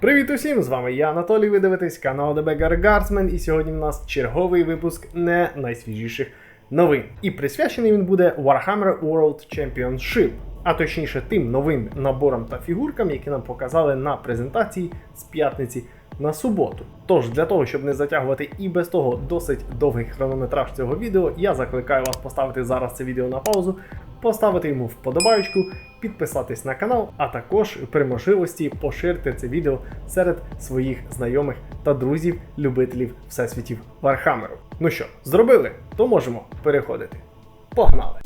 Привіт усім! З вами я Анатолій. Ви дивитесь канал Beggar Guardsman, і сьогодні в нас черговий випуск не найсвіжіших новин. І присвячений він буде Warhammer World Championship, а точніше тим новим наборам та фігуркам, які нам показали на презентації з п'ятниці на суботу. Тож для того, щоб не затягувати і без того досить довгий хронометраж цього відео, я закликаю вас поставити зараз це відео на паузу, поставити йому вподобайку, підписатись на канал, а також при можливості поширити це відео серед своїх знайомих та друзів, любителів всесвітів Вархамеру. Ну що, зробили? То можемо переходити. Погнали!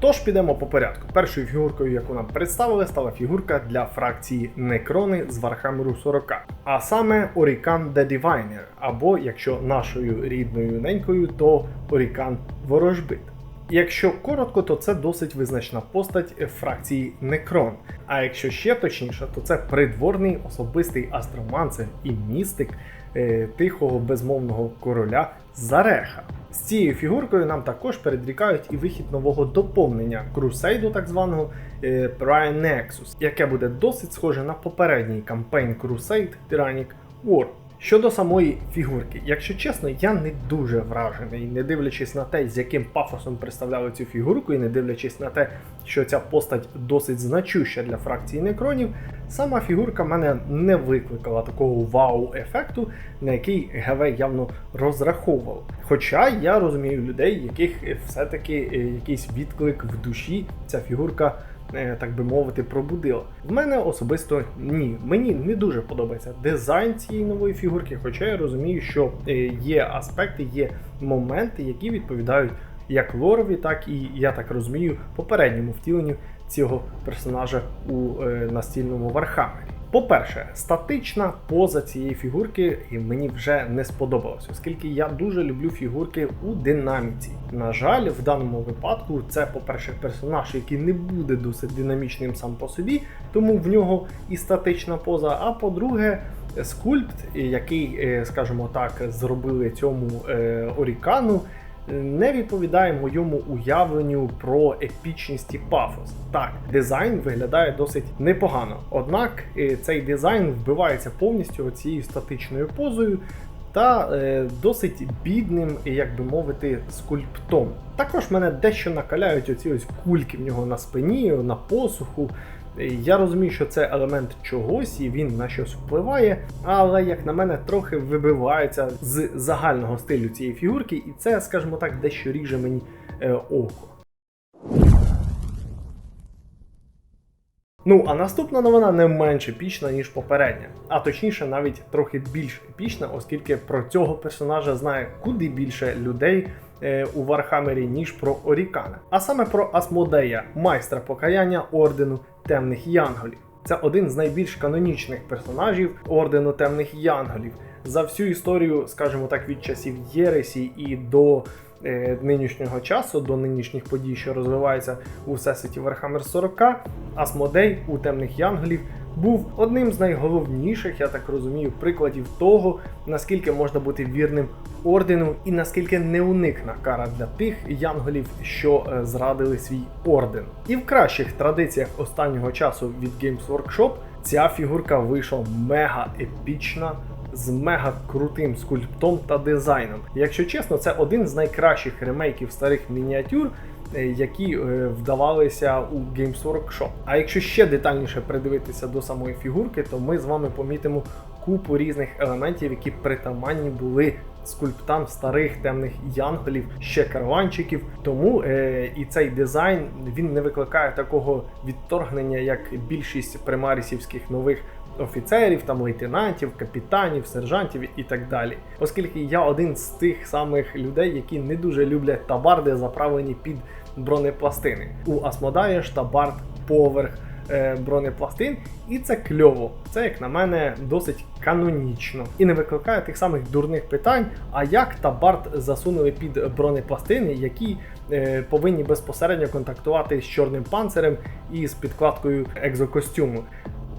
Тож підемо по порядку. Першою фігуркою, яку нам представили, стала фігурка для фракції Некрони з Вархамеру 40. А саме Орікан The Diviner, або якщо нашою рідною ненькою, то Орікан Ворожбит. Якщо коротко, то це досить визначна постать фракції Некрон. А якщо ще точніше, то це придворний особистий астроманцер і містик е, тихого безмовного короля Зареха. З цією фігуркою нам також передрікають і вихід нового доповнення крусейду, так званого е, Prime Nexus, яке буде досить схоже на попередній кампейн Crusade Tyrannic War. Щодо самої фігурки, якщо чесно, я не дуже вражений, не дивлячись на те, з яким пафосом представляли цю фігурку, і не дивлячись на те, що ця постать досить значуща для фракції некронів, сама фігурка мене не викликала такого вау-ефекту, на який ГВ явно розраховував. Хоча я розумію людей, яких все-таки е, якийсь відклик в душі ця фігурка так би мовити, пробудила. В мене особисто ні. Мені не дуже подобається дизайн цієї нової фігурки, хоча я розумію, що е, є аспекти, є моменти, які відповідають як лорові, так і я так розумію, попередньому втіленню цього персонажа у е, настільному Вархаммері. По-перше, статична поза цієї фігурки мені вже не сподобалось, оскільки я дуже люблю фігурки у динаміці. На жаль, в даному випадку це, по-перше, персонаж, який не буде досить динамічним сам по собі, тому в нього і статична поза. А по-друге, скульпт, який, е, скажімо так, зробили цьому е, Орікану не відповідає моєму уявленню про епічність і пафос. Так, дизайн виглядає досить непогано, однак е, цей дизайн вбивається повністю цією статичною позою. Та е, досить бідним, як би мовити, скульптом. Також мене дещо накаляють оці ось кульки в нього на спині, на посуху. Я розумію, що це елемент чогось і він на щось впливає, але, як на мене, трохи вибивається з загального стилю цієї фігурки, і це, скажімо так, дещо ріже мені е, око. Ну, а наступна новина не менш епічна, ніж попередня, а точніше, навіть трохи більш епічна, оскільки про цього персонажа знає куди більше людей у Вархаммері, ніж про Орікана. А саме про Асмодея, майстра покаяння ордену темних янголів. Це один з найбільш канонічних персонажів ордену темних янголів. За всю історію, скажімо так, від часів Єресі і до е, нинішнього часу, до нинішніх подій, що розвиваються у всесвіті Warhammer 40, Асмодей у темних янголів був одним з найголовніших, я так розумію, прикладів того, наскільки можна бути вірним ордену і наскільки неуникна кара для тих янголів, що е, зрадили свій орден. І в кращих традиціях останнього часу від Games Workshop ця фігурка вийшла мега епічна. З мега крутим скульптом та дизайном. Якщо чесно, це один з найкращих ремейків старих мініатюр, які е, вдавалися у Games Workshop. А якщо ще детальніше придивитися до самої фігурки, то ми з вами помітимо купу різних елементів, які притаманні були скульптам старих темних янголів, ще караванчиків. Тому е, і цей дизайн він не викликає такого відторгнення, як більшість примарісівських нових офіцерів, там лейтенантів, капітанів, сержантів і так далі. Оскільки я один з тих самих людей, які не дуже люблять табарди, заправлені під бронепластини. У Асмодая ж табард поверх е, бронепластин, і це кльово. Це, як на мене, досить канонічно і не викликає тих самих дурних питань. А як табард засунули під бронепластини, які е, повинні безпосередньо контактувати з чорним панцирем і з підкладкою екзокостюму.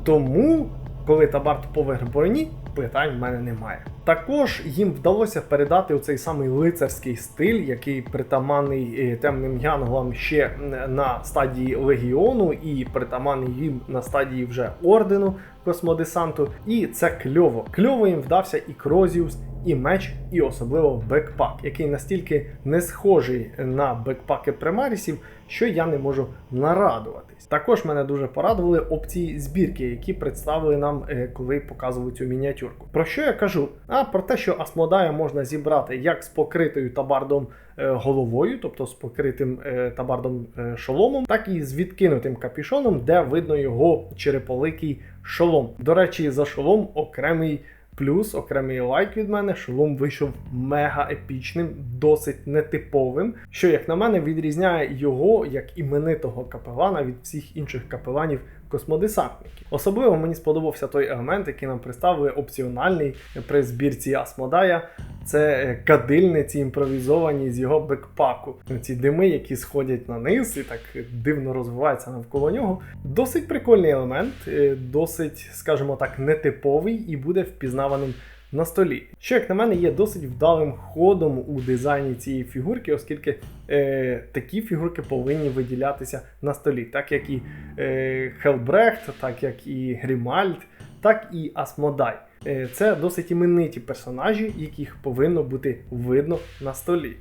Тому коли Табарт поверх броні, питань в мене немає. Також їм вдалося передати оцей самий лицарський стиль, який притаманний е, темним янголам ще на стадії легіону, і притаманний їм на стадії вже ордену космодесанту. І це кльово. Кльово їм вдався і Крозіус, і меч, і особливо бекпак, який настільки не схожий на бекпаки примарісів, що я не можу нарадуватись. Також мене дуже порадували опції збірки, які представили нам, е, коли показували цю мініатюрку. Про що я кажу? А про те, що Асмодая можна зібрати як з покритою табардом е, головою, тобто з покритим е, табардом шоломом, так і з відкинутим капішоном, де видно його череполикий шолом. До речі, за шолом окремий. Плюс окремий лайк від мене, шолом вийшов мега епічним, досить нетиповим, що, як на мене, відрізняє його як іменитого капелана від всіх інших капеланів космодесантників. Особливо мені сподобався той елемент, який нам представили опціональний при збірці Асмодая. Це е, кадильниці імпровізовані з його бекпаку. Ці дими, які сходять на низ і так дивно розвиваються навколо нього. Досить прикольний елемент, е, досить, скажімо так, нетиповий і буде впізнаваним на столі. Що, як на мене, є досить вдалим ходом у дизайні цієї фігурки, оскільки е, такі фігурки повинні виділятися на столі, так як і е, Хелбрехт, так як і Грімальд, так і Асмодай. Е, це досить імениті персонажі, яких повинно бути видно на столі.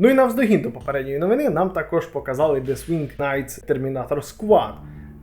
Ну і навздогін до попередньої новини нам також показали The Swing Knights Terminator Squad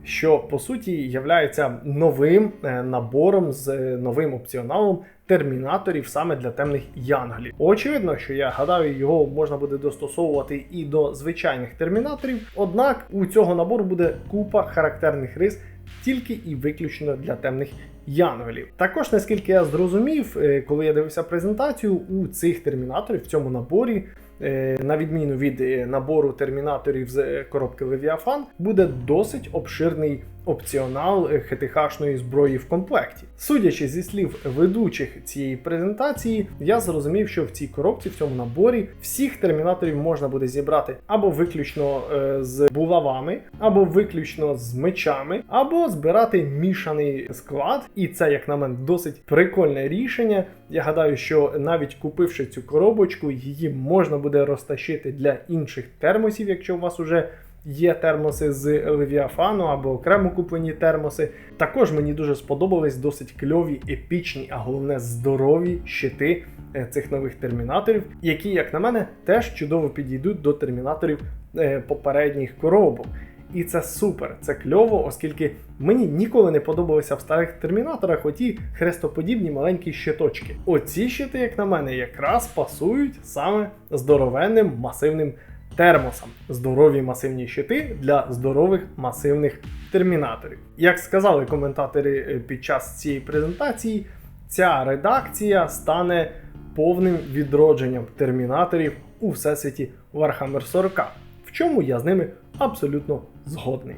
що по суті являється новим е, набором з е, новим опціоналом термінаторів саме для темних янголів. Очевидно, що я гадаю, його можна буде достосовувати і до звичайних термінаторів. Однак у цього набору буде купа характерних рис тільки і виключно для темних янголів. Також, наскільки я зрозумів, е, коли я дивився презентацію, у цих термінаторів в цьому наборі. Е, на відміну від е, набору термінаторів з коробки Левіафан, буде досить обширний опціонал ХТХ-шної зброї в комплекті. Судячи зі слів ведучих цієї презентації, я зрозумів, що в цій коробці, в цьому наборі, всіх термінаторів можна буде зібрати або виключно е, з булавами, або виключно з мечами, або збирати мішаний склад. І це, як на мене, досить прикольне рішення. Я гадаю, що навіть купивши цю коробочку, її можна буде розтащити для інших термосів, якщо у вас уже Є термоси з Левіафану або окремо куплені термоси. Також мені дуже сподобались досить кльові, епічні, а головне здорові щити е, цих нових термінаторів, які, як на мене, теж чудово підійдуть до термінаторів е, попередніх коробок. І це супер, це кльово, оскільки мені ніколи не подобалися в старих термінаторах оті хрестоподібні маленькі щиточки. Оці щити, як на мене, якраз пасують саме здоровенним масивним термосам здорові масивні щити для здорових масивних термінаторів. Як сказали коментатори е, під час цієї презентації, ця редакція стане повним відродженням термінаторів у всесвіті Warhammer 40, в чому я з ними абсолютно згодний.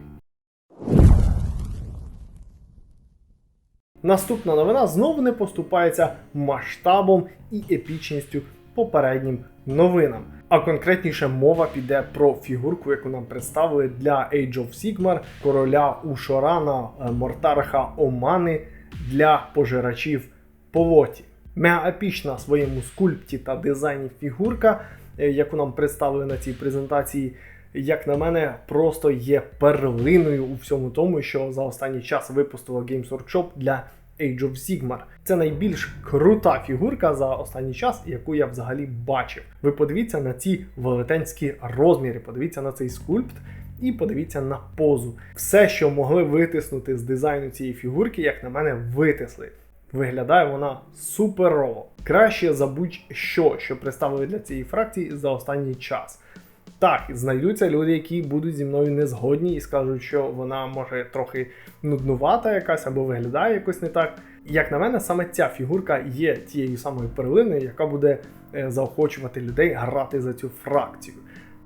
Наступна новина знову не поступається масштабом і епічністю попереднім новинам. А конкретніше мова піде про фігурку, яку нам представили для Age of Sigmar, короля Ушорана е, Мортарха Омани для пожирачів полоті. Мегаепічна своєму скульпті та дизайні фігурка, е, яку нам представили на цій презентації, як на мене, просто є перлиною у всьому тому, що за останній час випустила Games Workshop для Age of Sigmar. Це найбільш крута фігурка за останній час, яку я взагалі бачив. Ви подивіться на ці велетенські розміри, подивіться на цей скульпт. І подивіться на позу. Все, що могли витиснути з дизайну цієї фігурки, як на мене, витисли. Виглядає вона суперово. Краще за будь-що, що представили для цієї фракції за останній час. Так, знайдуться люди, які будуть зі мною не згодні і скажуть, що вона може трохи нуднувата якась або виглядає якось не так. Як на мене, саме ця фігурка є тією самою перлиною, яка буде е, заохочувати людей грати за цю фракцію.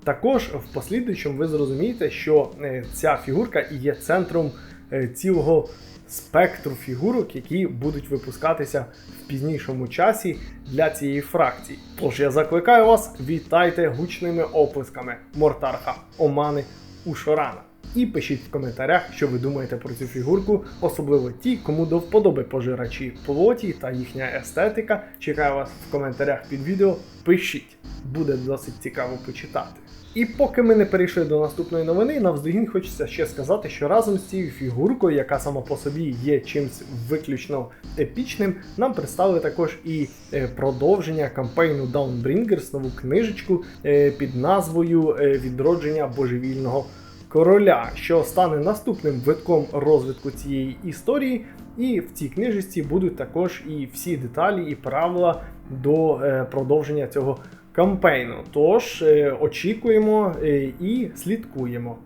Також в послідуючому ви зрозумієте, що е, ця фігурка є центром е, цілого спектру фігурок, які будуть випускатися в пізнішому часі для цієї фракції. Тож я закликаю вас, вітайте гучними оплесками Мортарха Омани Ушорана. І пишіть в коментарях, що ви думаєте про цю фігурку, особливо ті, кому до вподоби пожирачі плоті та їхня естетика. Чекаю вас в коментарях під відео. Пишіть, буде досить цікаво почитати. І поки ми не перейшли до наступної новини, навздогін хочеться ще сказати, що разом з цією фігуркою, яка сама по собі є чимось виключно епічним, нам представили також і е, продовження кампейну Dawnbringers, нову книжечку е, під назвою е, Відродження божевільного короля, що стане наступним витком розвитку цієї історії. І в цій книжечці будуть також і всі деталі і правила до продовження цього кампейну. Тож е, очікуємо е, і слідкуємо.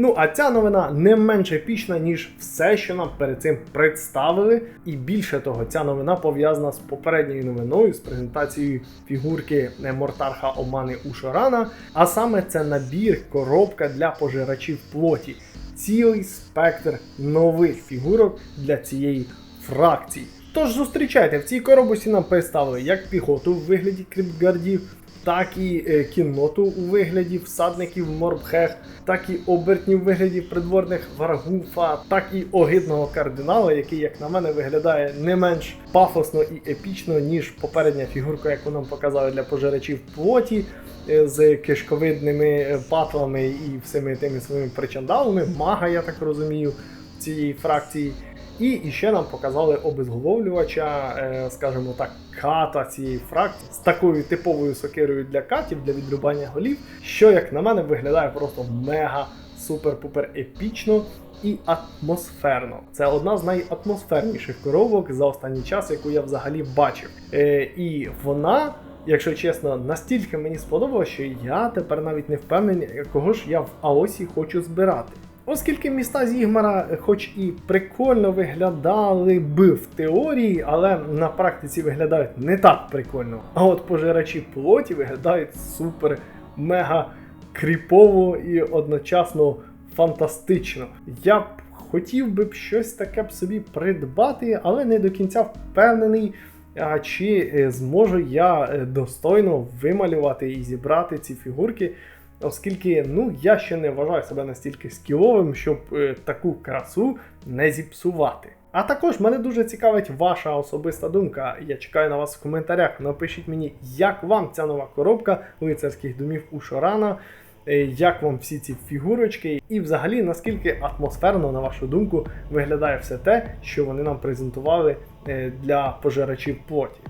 Ну, а ця новина не менш епічна, ніж все, що нам перед цим представили. І більше того, ця новина пов'язана з попередньою новиною, з презентацією фігурки е, Мортарха Омани Ушорана. А саме це набір, коробка для пожирачів плоті. Цілий спектр нових фігурок для цієї фракції. Тож зустрічайте, в цій коробці нам представили як піхоту в вигляді кріпгардів, так і е, кінноту у вигляді всадників морбхех, так і обертнів у вигляді придворних варгуфа, так і огидного кардинала, який, як на мене, виглядає не менш пафосно і епічно, ніж попередня фігурка, яку нам показали для пожирачів плоті. е, З кишковидними е, патлами і всіми тими своїми причандалами, мага, я так розумію, цієї фракції. І ще нам показали обезголовлювача, е, скажімо так, ката цієї фракції з такою типовою сокирою для катів, для відрубання голів, що, як на мене, виглядає просто мега супер-пупер епічно і атмосферно. Це одна з найатмосферніших коробок за останній час, яку я взагалі бачив. Е, І вона. Якщо чесно, настільки мені сподобалося, що я тепер навіть не впевнений, кого ж я в Аосі хочу збирати. Оскільки міста Зігмара, е, хоч і прикольно виглядали б в теорії, але на практиці виглядають не так прикольно. А от пожирачі плоті виглядають супер мега кріпово і одночасно фантастично. Я б хотів би б щось таке б собі придбати, але не до кінця впевнений. А чи е, зможу я е, достойно вималювати і зібрати ці фігурки, оскільки ну я ще не вважаю себе настільки скіловим, щоб е, таку красу не зіпсувати. А також мене дуже цікавить ваша особиста думка. Я чекаю на вас в коментарях. Напишіть мені, як вам ця нова коробка лицарських домів у Шорана. е, Як вам всі ці фігурочки, і взагалі наскільки атмосферно, на вашу думку, виглядає все те, що вони нам презентували е, для пожирачів плоті.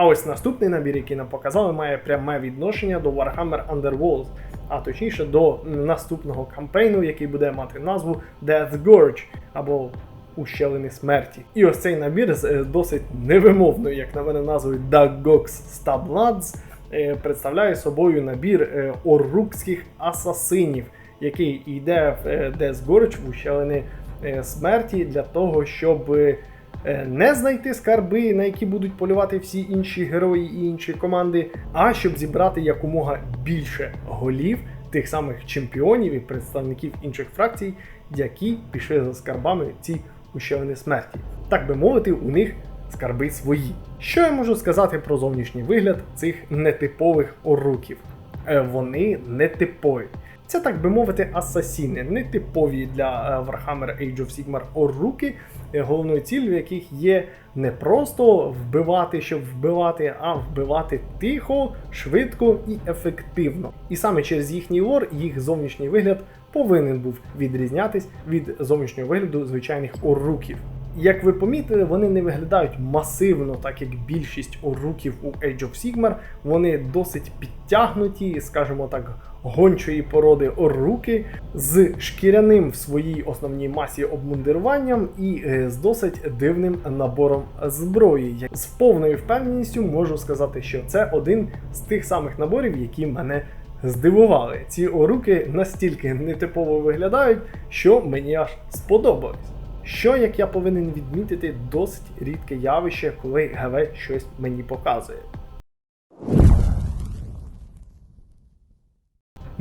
А ось наступний набір, який нам показали, має пряме відношення до Warhammer Underworlds, а точніше до наступного кампейну, який буде мати назву Death Gorge або Ущелини смерті. І ось цей набір з е, досить невимовною, як на мене, назвою Dagox Stabloods е, представляє собою набір е, орукських асасинів, який йде в Death Gorge, в Ущелини смерті для того, щоб не знайти скарби, на які будуть полювати всі інші герої і інші команди, а щоб зібрати якомога більше голів тих самих чемпіонів і представників інших фракцій, які пішли за скарбами ці ущелини смерті. Так би мовити, у них скарби свої. Що я можу сказати про зовнішній вигляд цих нетипових оруків? Е, Вони нетипові. Це, так би мовити, асасіни, нетипові для е, Warhammer Age of Sigmar оруки, е, головною ціллю яких є не просто вбивати, щоб вбивати, а вбивати тихо, швидко і ефективно. І саме через їхній лор їх зовнішній вигляд повинен був відрізнятись від зовнішнього вигляду звичайних оруків. Як ви помітили, вони не виглядають масивно, так як більшість оруків у Age of Sigmar. Вони досить підтягнуті, скажімо так, гончої породи оруки з шкіряним в своїй основній масі обмундируванням і е, з досить дивним набором зброї. З повною впевненістю можу сказати, що це один з тих самих наборів, які мене здивували. Ці оруки настільки нетипово виглядають, що мені аж сподобалось. Що, як я повинен відмітити, досить рідке явище, коли ГВ щось мені показує.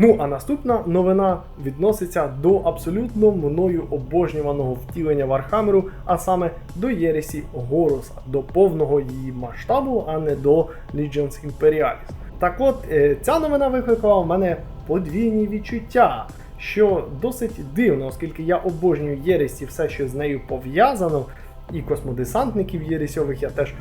Ну а наступна новина відноситься до абсолютно мною обожнюваного втілення Вархамеру, а саме до Єресі Горуса, до повного її масштабу, а не до Legions Imperialis. Так от, е, ця новина викликала в мене подвійні відчуття, що досить дивно, оскільки я обожнюю Єресі, все, що з нею пов'язано, і космодесантників Єресьових я теж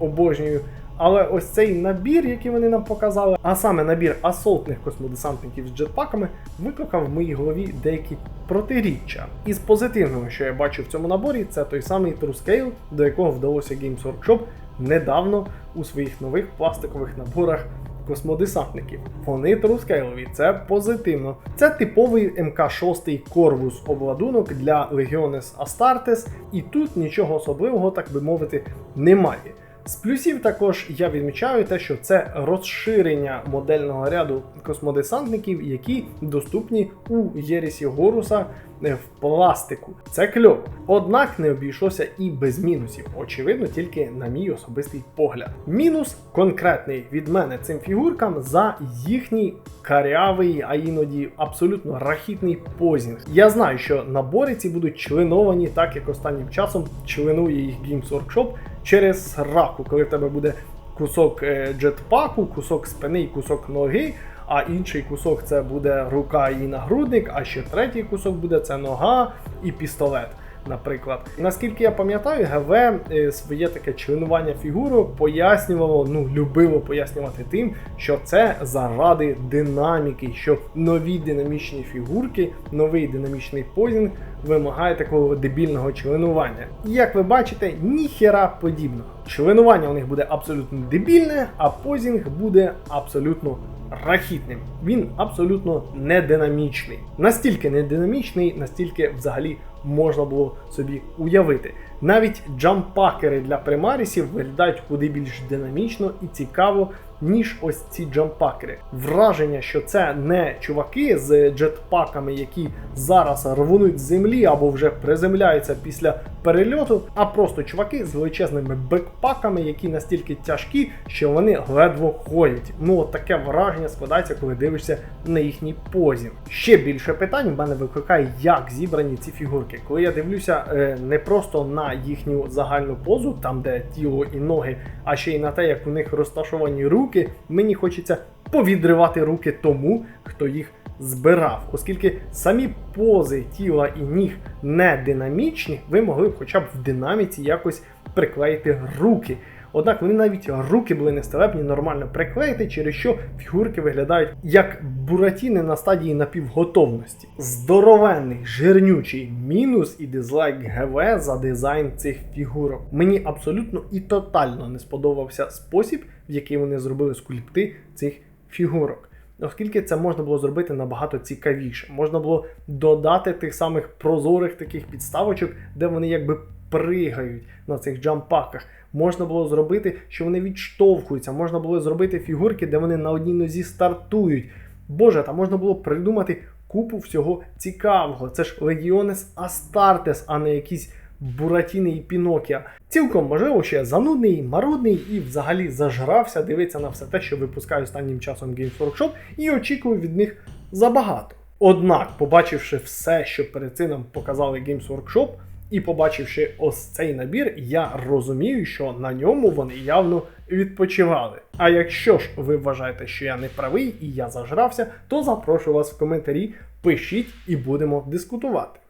обожнюю. Але ось цей набір, який вони нам показали, а саме набір асолтних космодесантників з джетпаками, викликав в моїй голові деякі протиріччя. Із позитивного, що я бачу в цьому наборі, це той самий TrueScale, до якого вдалося Games Workshop недавно у своїх нових пластикових наборах космодесантників. Вони трускейлові, це позитивно. Це типовий МК-6 Корвус обладунок для Legiones Astartes, і тут нічого особливого, так би мовити, немає. З плюсів також я відмічаю те, що це розширення модельного ряду космодесантників, які доступні у Єрісі Горуса е, в пластику. Це кльово. Однак не обійшлося і без мінусів. Очевидно, тільки на мій особистий погляд. Мінус конкретний від мене цим фігуркам за їхній карявий, а іноді абсолютно рахітний позінг. Я знаю, що набори ці будуть членовані, так як останнім часом членує їх Games Workshop через раку, коли в тебе буде кусок е, джетпаку, кусок спини і кусок ноги. А інший кусок це буде рука і нагрудник, а ще третій кусок буде це нога і пістолет. Наприклад, наскільки я пам'ятаю, ГВ е, своє таке членування фігуру пояснювало, ну любило пояснювати тим, що це заради динаміки, що нові динамічні фігурки, новий динамічний позінг вимагає такого дебільного членування. І як ви бачите, ніхера подібного. Членування у них буде абсолютно дебільне, а позінг буде абсолютно рахітним. Він абсолютно не динамічний. Настільки не динамічний, настільки взагалі можна було собі уявити. Навіть джампакери для примарісів виглядають куди більш динамічно і цікаво, ніж ось ці джампакери. Враження, що це не чуваки з джетпаками, які зараз рвонуть з землі або вже приземляються після перельоту, а просто чуваки з величезними бекпаками, які настільки тяжкі, що вони ледве ходять. Ну от таке враження складається, коли дивишся на їхній позі. Ще більше питань в мене викликає, як зібрані ці фігурки. Коли я дивлюся е, не просто на їхню загальну позу, там де тіло і ноги, а ще й на те, як у них розташовані руки, мені хочеться повідривати руки тому, хто їх збирав, оскільки самі пози тіла і ніг не динамічні, ви могли б хоча б в динаміці якось приклеїти руки. Однак вони навіть руки були нестелепні нормально приклеїти, через що фігурки виглядають як буратіни на стадії напівготовності. Здоровенний, жирнючий мінус і дизлайк ГВ за дизайн цих фігурок. Мені абсолютно і тотально не сподобався спосіб, в який вони зробили скульпти цих фігурок. Оскільки це можна було зробити набагато цікавіше, можна було додати тих самих прозорих таких підставочок, де вони якби пригають на цих джампаках. Можна було зробити, що вони відштовхуються, можна було зробити фігурки, де вони на одній нозі стартують. Боже, там можна було придумати купу всього цікавого. Це ж Legiones Astartes, а не якісь Буратіни і Пінокія. Цілком можливо, я занудний, марудний і взагалі зажрався дивитися на все те, що випускає останнім часом Games Workshop, і очікую від них забагато. Однак, побачивши все, що перед цим показали Games Workshop, і побачивши ось цей набір, я розумію, що на ньому вони явно відпочивали. А якщо ж ви вважаєте, що я не правий і я зажрався, то запрошую вас в коментарі, пишіть і будемо дискутувати.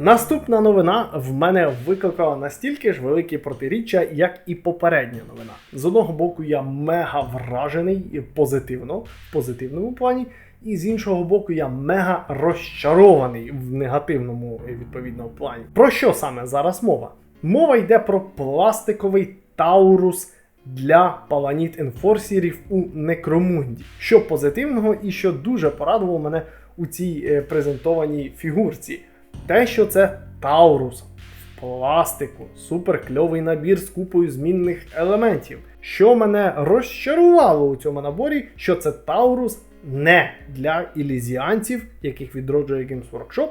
Наступна новина в мене викликала настільки ж великі протиріччя, як і попередня новина. З одного боку, я мега вражений позитивно, в позитивному плані, і з іншого боку, я мега розчарований в негативному е, відповідному плані. Про що саме зараз мова? Мова йде про пластиковий Таурус для паланіт енфорсірів у Некромунді. Що позитивного і що дуже порадувало мене у цій е, презентованій фігурці. Те, що це Таурус в пластику, супер кльовий набір з купою змінних елементів. Що мене розчарувало у цьому наборі, що це Таурус не для ілізіанців, яких відроджує Games Workshop,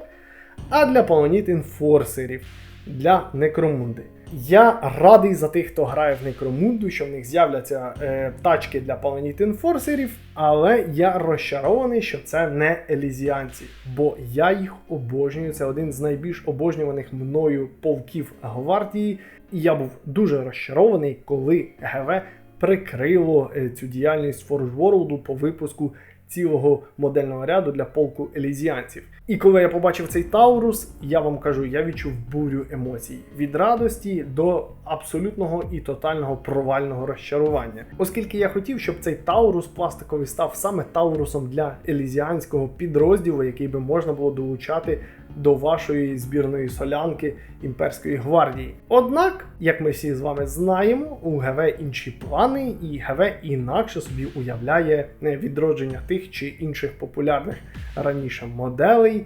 а для Полоніт інфорсерів. для Некромунди. Я радий за тих, хто грає в Некромунду, що в них з'являться е, тачки для Planet Enforcerів, але я розчарований, що це не елізіанці, бо я їх обожнюю. Це один з найбільш обожнюваних мною полків гвардії, і я був дуже розчарований, коли ГВ прикрило е, цю діяльність Forge World по випуску цілого модельного ряду для полку елізіанців. І коли я побачив цей Таурус, я вам кажу, я відчув бурю емоцій від радості до абсолютного і тотального провального розчарування. Оскільки я хотів, щоб цей Таурус пластиковий став саме Таурусом для елізіанського підрозділу, який би можна було долучати до вашої збірної солянки імперської гвардії. Однак, як ми всі з вами знаємо, у ГВ інші плани, і ГВ інакше собі уявляє відродження тих чи інших популярних раніше моделей.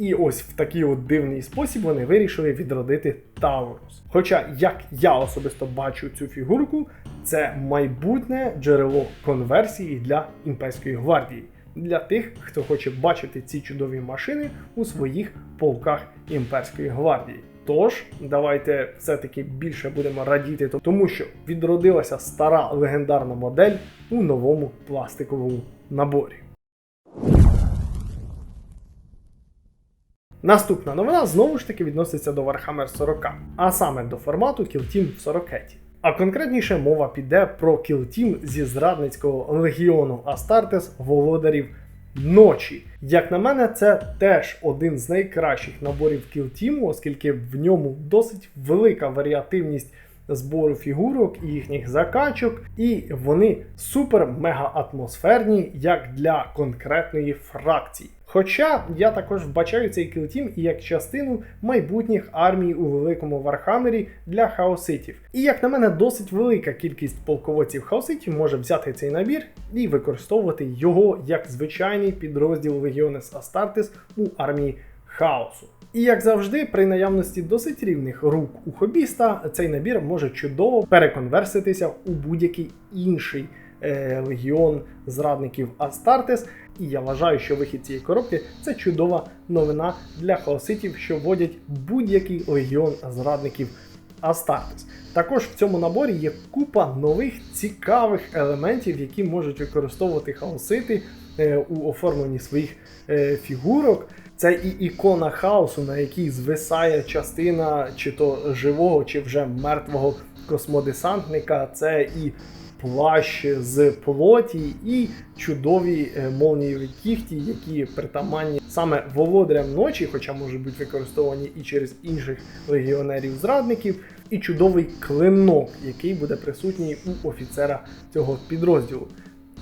І ось в такий от дивний спосіб вони вирішили відродити Таурус. Хоча, як я особисто бачу цю фігурку, це майбутнє джерело конверсії для імперської гвардії. Для тих, хто хоче бачити ці чудові машини у своїх полках імперської гвардії. Тож, давайте все-таки більше будемо радіти, тому що відродилася стара легендарна модель у новому пластиковому наборі. Наступна новина знову ж таки відноситься до Warhammer 40, а саме до формату Kill Team в 40. А конкретніше мова піде про Team зі зрадницького легіону Астартес володарів ночі. Як на мене, це теж один з найкращих наборів Team, оскільки в ньому досить велика варіативність збору фігурок і їхніх закачок, і вони супер-мега атмосферні, як для конкретної фракції. Хоча я також вбачаю цей кілтім і як частину майбутніх армій у великому Вархаммері для хаоситів. І як на мене, досить велика кількість полководців хаоситів може взяти цей набір і використовувати його як звичайний підрозділ Легіонес Астартес у армії хаосу. І як завжди, при наявності досить рівних рук у хобіста, цей набір може чудово переконверситися у будь-який інший е, легіон зрадників Астартес. І я вважаю, що вихід цієї коробки це чудова новина для хаоситів, що вводять будь-який легіон зрадників Астартес. Також в цьому наборі є купа нових цікавих елементів, які можуть використовувати хаосити е, у оформленні своїх е, фігурок. Це і ікона хаосу, на якій звисає частина чи то живого, чи вже мертвого космодесантника. Це і плащ з плоті, і чудові е, молнієві кіхті, які притаманні саме володарям ночі, хоча можуть бути використовані і через інших легіонерів-зрадників, і чудовий клинок, який буде присутній у офіцера цього підрозділу.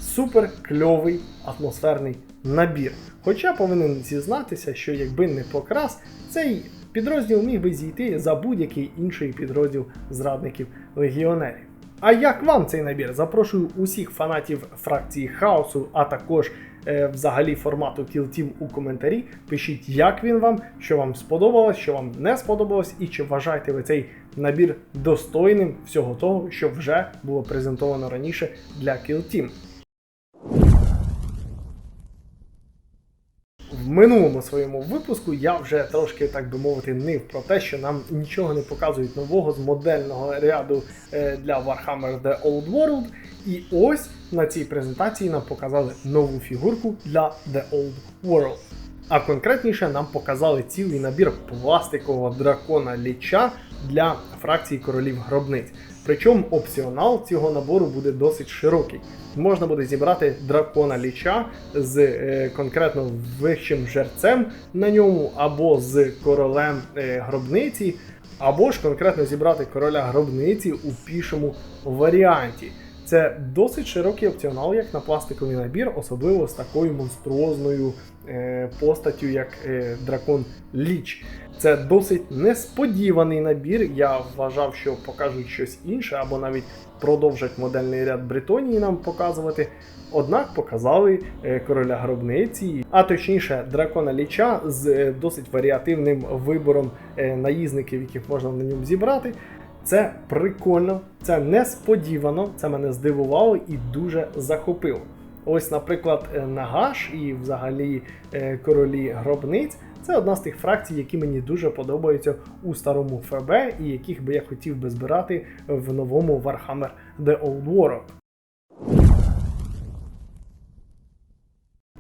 Супер кльовий атмосферний набір. Хоча повинен зізнатися, що якби не покрас, цей підрозділ міг би зійти за будь-який інший підрозділ зрадників легіонерів. А як вам цей набір? Запрошую усіх фанатів фракції хаосу, а також е, взагалі формату Kill Team у коментарі. Пишіть, як він вам, що вам сподобалось, що вам не сподобалось, і чи вважаєте ви цей набір достойним всього того, що вже було презентовано раніше для Kill Team. В минулому своєму випуску я вже трошки, так би мовити, нив про те, що нам нічого не показують нового з модельного ряду е, для Warhammer The Old World. І ось на цій презентації нам показали нову фігурку для The Old World. А конкретніше нам показали цілий набір пластикового дракона ліча для фракції королів гробниць. Причому опціонал цього набору буде досить широкий. Можна буде зібрати дракона ліча з е, конкретно вищим жерцем на ньому, або з королем е, гробниці, або ж конкретно зібрати короля гробниці у пішому варіанті. Це досить широкий опціонал, як на пластиковий набір, особливо з такою монструозною е, постаттю, як е, дракон Ліч. Це досить несподіваний набір. Я вважав, що покажуть щось інше, або навіть продовжать модельний ряд Бритонії нам показувати. Однак показали е, короля гробниці, а точніше дракона ліча з е, досить варіативним вибором е, наїзників, яких можна на ньому зібрати. Це прикольно, це несподівано, це мене здивувало і дуже захопило. Ось, наприклад, е, Нагаш і взагалі е, королі гробниць Це одна з тих фракцій, які мені дуже подобаються у старому ФБ, і яких би я хотів би збирати в новому Warhammer The Old War.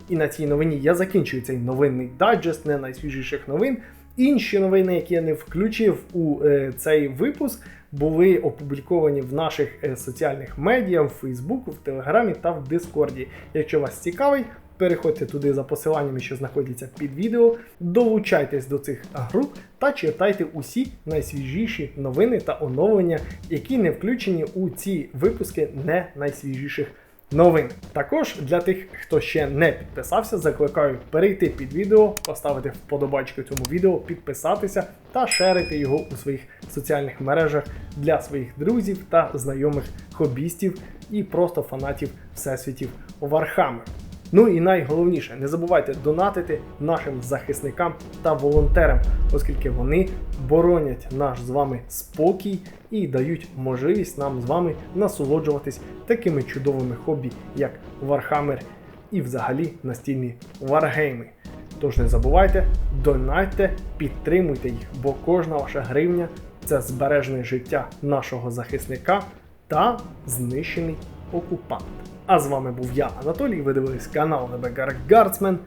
І на цій новині я закінчую цей новинний дайджест, не найсвіжіших новин. Інші новини, які я не включив у е, цей випуск, були опубліковані в наших е, соціальних медіа, в Фейсбуку, в Телеграмі та в Дискорді. Якщо вас цікавить, переходьте туди за посиланнями, що знаходяться під відео, долучайтесь до цих груп та читайте усі найсвіжіші новини та оновлення, які не включені у ці випуски не найсвіжіших новин. Також для тих, хто ще не підписався, закликаю перейти під відео, поставити вподобачку цьому відео, підписатися та шерити його у своїх соціальних мережах для своїх друзів та знайомих хобістів і просто фанатів всесвітів Warhammer. Ну і найголовніше, не забувайте донатити нашим захисникам та волонтерам, оскільки вони боронять наш з вами спокій і дають можливість нам з вами насолоджуватись такими чудовими хобі, як Warhammer і взагалі настільні варгейми. Тож не забувайте, донайте, підтримуйте їх, бо кожна ваша гривня це збережене життя нашого захисника та знищений окупант. А з вами був я, Анатолій. Ви дивились канал Небегар Гардсмен.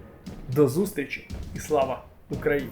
До зустрічі і слава Україні!